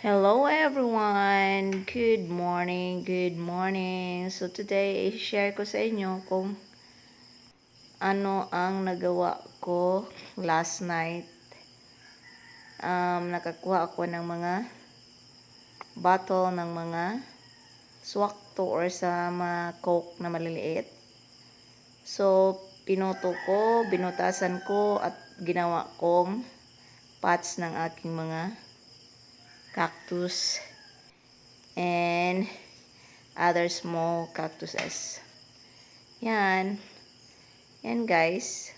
Hello everyone! Good morning, good morning. So today, i-share ko sa inyo kung ano ang nagawa ko last night. Um, nakakuha ako ng mga bottle ng mga swakto or sa mga coke na maliliit. So, pinuto ko, binutasan ko at ginawa kong pots ng aking mga cactus and other small cactuses. Yan. Yan guys.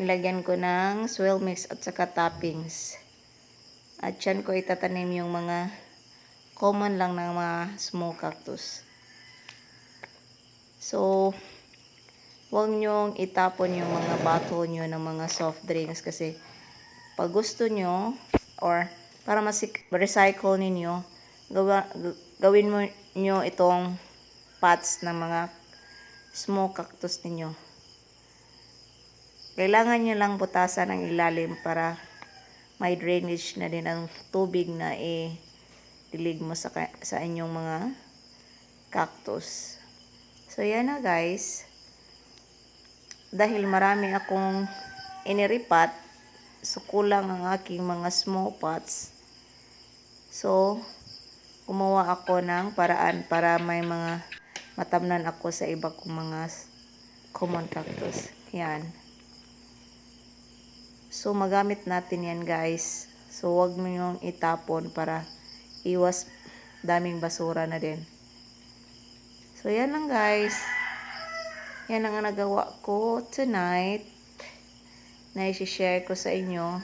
Nilagyan ko ng soil mix at saka toppings. At yan ko itatanim yung mga common lang ng mga small cactus. So, huwag nyong itapon yung mga bottle nyo ng mga soft drinks kasi pag gusto nyo or para mas-recycle ninyo, gawa, gawin mo nyo itong pots ng mga small cactus ninyo. Kailangan nyo lang butasan ang ilalim para may drainage na din ang tubig na i-dilig mo sa, sa inyong mga cactus. So, yan na guys. Dahil marami akong iniripat, so kulang ang aking mga small pots. So, gumawa ako ng paraan para may mga matamnan ako sa iba kong mga common cactus. Yan. So, magamit natin yan guys. So, wag mo yung itapon para iwas daming basura na din. So, yan lang guys. Yan ang nagawa ko tonight na i-share ko sa inyo.